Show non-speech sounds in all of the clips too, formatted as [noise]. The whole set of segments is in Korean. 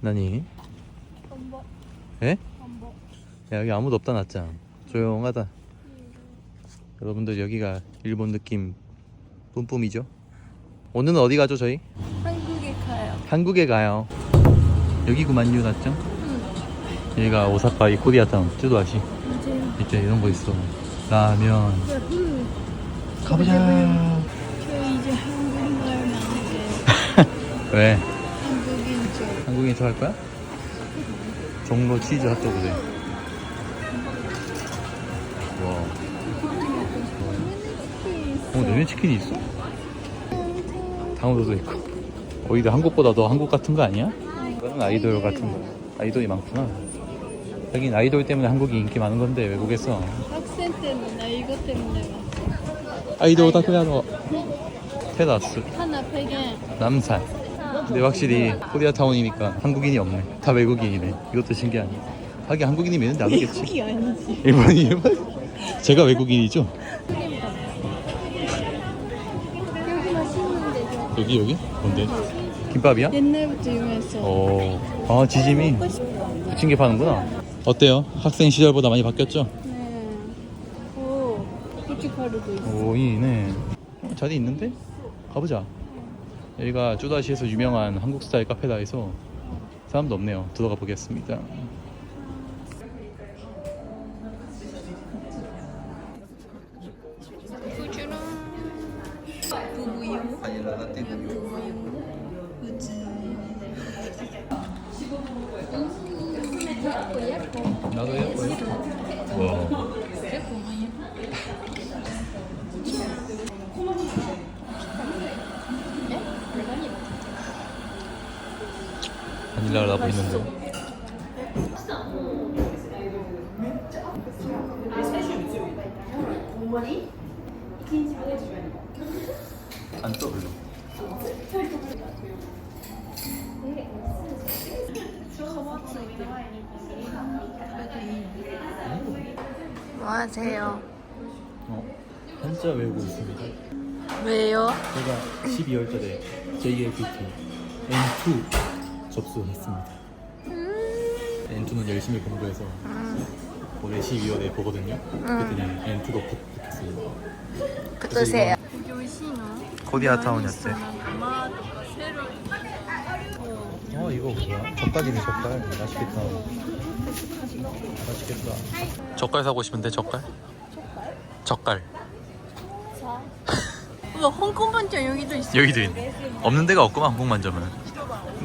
나니? 한복. 에? 한복. 야 여기 아무도 없다 놨잖아 조용하다. 여러분들 여기가 일본 느낌 뿜뿜이죠? 오늘은 어디 가죠 저희? 한국에 가요. 한국에 가요. 여기구만요 맞죠? 응 여기가 오사카 이 코리아타운 쯔도아시. 맞아요. 이제 이런 거 있어. 라면. 응 가보자. 저 이제 한국말 나오게? [laughs] 왜? 한국인 척할 거야? 종로 치즈 핫도그래 와 어, 내면 치킨이 있어? 당으로도 있고. 오히려 한국보다 더 한국 같은 거 아니야? 이거는 아이돌 같은 거. 아이돌이 많구나. 여긴 아이돌 때문에 한국이 인기 많은 건데 외국에서 학생 나 이거 때문에 아이돌 오타쿠야노 테라스 하나 베개 남산. 근데 확실히 코리아 타운이니까 한국인이 없네. 다 외국인이네. 이것도 신기하네. 하긴 한국인이 안 오겠지. 미국이 아니지 일본이 일본. 제가 외국인이죠? 여기 맛있는 데죠 여기 여기? 뭔데? 김밥이야? 옛날부터 유명했어 오. 아 지짐이 먹고 싶어 부침개 파는구나. 어때요? 학생 시절보다 많이 바뀌었죠? 네. 오, 고춧가루도 있어. 오이네. 어, 자리 있는데? 가보자. 여기가 쭈다시에서 유명한 한국 스타일 카페다 해서 사람도 없네요. 들어가 보겠습니다. 바닐라 라떼 있는데. 안 떠, 별로. 뭐 하세요? 어, 한자 외우고 있습니다. 왜요? 제가 12월달에 JLPT N2 접수했습니다. N2는 열심히 공부해서 올해 12월에 보거든요. 그랬더니 N2도 붙겠습니다. 붙으세요. 교시는 코리아타운이었대. 아마 새로 어 이거 뭐야? 젓갈이네 젓갈. 맛있겠다. 맛있겠다. 젓갈 사고 싶은데 젓갈? 젓갈. 우와 [laughs] 홍콩 반점 여기도 있어. 여기도 있네. 없는 데가 없구만 한국만점은.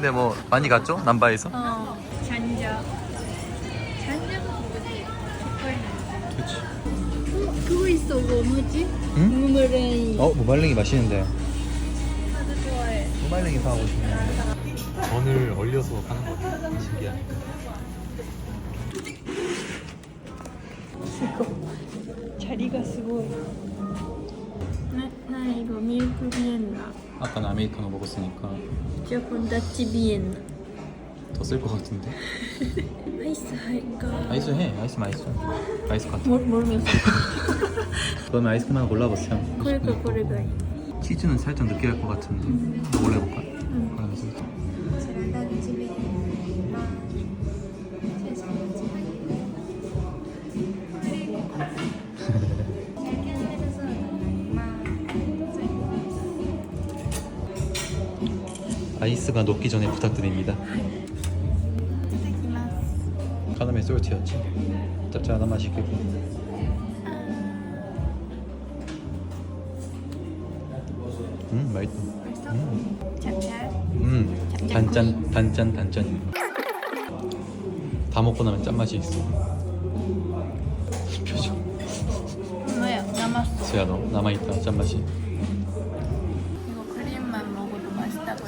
근데 뭐 많이 갔죠? 남바에서? 어. 잔자. 잔자가 뭐지? 그렇지. 어, 그거 있어. 그거 뭐지? 응? 무물랭이. 어 무말랭이 맛있는데. 나도 좋아해. 무말랭이 사고 싶네. 전을 얼려서 파는 거 신기하네. 자리가 스고이. 나, 나 이거 밀크 비엔나. 아까 아메리카노 먹었으니까 조금 다치 비엔나. 더 쓸 것 같은데. [laughs] 아이스 할까? 아이스 해. 아이스 맛있어. 아이스 같아. 모, 모르겠어. [laughs] 그러면 아이스크림 하나 골라보세요. 그러니까 그래가 치즈는 살짝 느끼할 것 같은데. 올려볼까? 그 아이스가 녹기 전에 부탁드립니다. 카나메 솔티였지. 짭짤한 맛이 있겠고. 음 맛있다. 음, 짭짤. 음 단짠 단짠 단짠. 다 먹고 나면 짠 맛이 있어. 표정. 뭐야? 남았어. 수야 너 남아 있다 짠 맛이.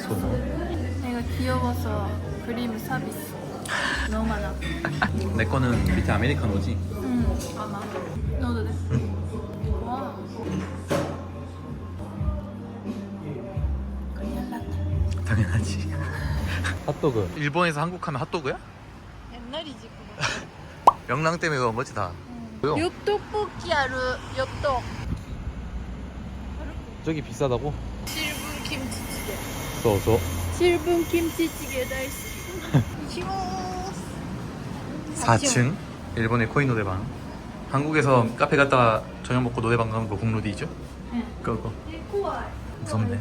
이거 귀여워서 크림 서비스. 너무 많아. 내 거는 밑에 아메리카노지. 응, 아마. 넣어도 돼? 와. 그냥 라떼. 당연하지. 핫도그. 일본에서 한국 하면 핫도그야? 옛날이지 그거. [laughs] 명랑 때문에 그런 거지 다. 뭐요? 엽떡볶이 하루 엽떡. 저기 비싸다고? 어서 7분 김치찌개 다이스 4층? 일본의 코인 노래방. 한국에서 카페 갔다 저녁 먹고 노래방 가는 거 공로디죠? 네. 그거 무섭네.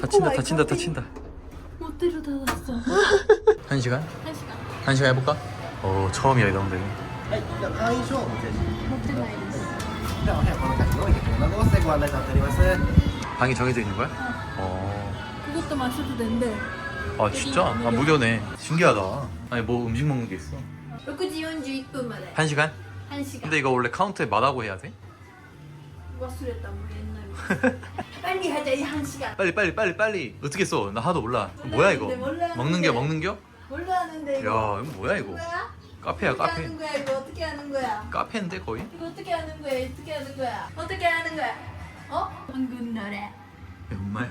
다친다 다친다 다친다. 못 데려다 놨어. 한 시간? 한 시간. 한 시간 해볼까? 어 처음이야 이런 데는 방이 정해져 있는 거야? 어. 어. 것도 마셔도 된대. 아 진짜? 아 무료네. 신기하다. 아니 뭐 음식 먹는 게 있어? 6시 41분 まで.한 시간? 1시간. 근데 이거 원래 카운트에 마다고 해야 돼? 왔으랬다 뭐 옛날. [laughs] 빨리 하자 이 1시간. 빨리 빨리 빨리 빨리. 어떻게 써? 나 하도 몰라. 뭐야 이거? 몰랐는데. 먹는 게 먹는 겨? 몰랐는데 야 이거 뭐야 이거? 카페야 어떻게 카페. 하는 거야 이거 어떻게 하는 거야? 카페인데 거의? 이거 어떻게 하는 거야? 어떻게 하는 거야? 어떻게 하는 거야? 어? 방금 노래. 엄마야.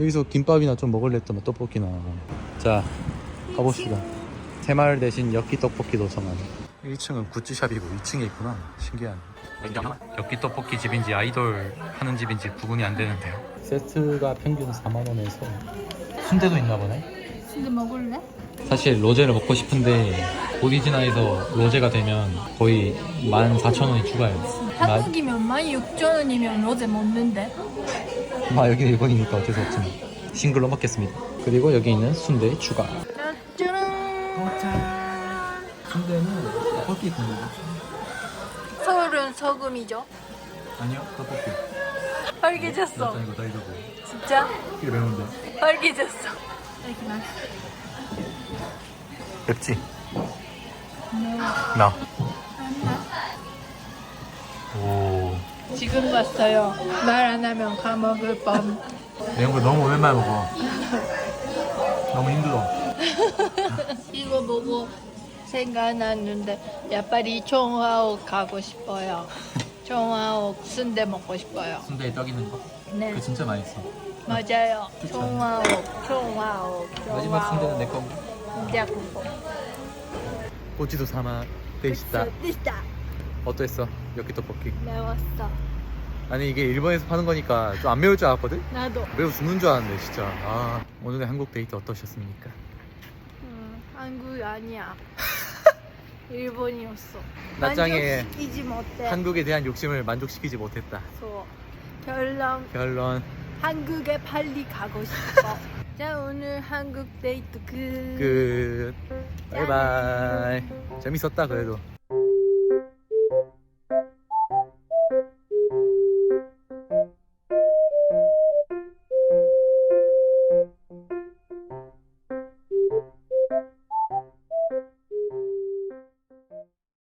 여기서 김밥이나 좀 먹을래 했더만 떡볶이나 자 가봅시다. 새마을 대신 엽기 떡볶이 도서관. 1층은 굿즈샵이고 2층에 있구나. 신기하네. 엽기 떡볶이 집인지 아이돌 하는 집인지 구분이 안 되는데요. 세트가 평균 4만원에서 순대도 있나 보네? 근데 먹을래? 사실 로제를 먹고 싶은데 오리지나에서 로제가 되면 거의 14,000원이 추가해요. 한국이면 16,000원이면 로제 먹는데 아 여기는 일본이니까 어쩔 수 없지만 싱글로 먹겠습니다. 그리고 여기 있는 순대 추가. 순대는 떡볶이 국물 서울은 소금이죠? 아니요 떡볶이. 빨개졌어. 이거 다 이러고. 진짜? 이게 매운데. 빨개졌어. 맵지? 나? 오. 지금 왔어요. 말 안 하면 까먹을 뻔. 매운 거 너무 오랜만에 먹어. 너무 힘들어. [laughs] 이거 보고 생각났는데 야빨리 총화옥 가고 싶어요. 총화옥 순대 먹고 싶어요. 순대에 떡 있는 거? 네. 그거 진짜 맛있어. 맞아요. 총화옥 총화옥 마지막 순대는 내 거고 야구보 꼬치도 사마 데시다. 됐다 어땠어? 엽기 떡볶이? 매웠어. 아니 이게 일본에서 파는 거니까 좀 안 매울 줄 알았거든? 나도. 매우 죽는 줄 알았네 진짜. 아 오늘의 한국 데이트 어떠셨습니까? 음, 한국 아니야. [laughs] 일본이었어. 낯장에 만족시키지 못해. 한국에 대한 욕심을 만족시키지 못했다. 소 결론. 결론. 한국에 빨리 가고 싶어. [laughs] 자 오늘 한국 데이트 끝. 끝. 바이바이. 재밌었다 그래도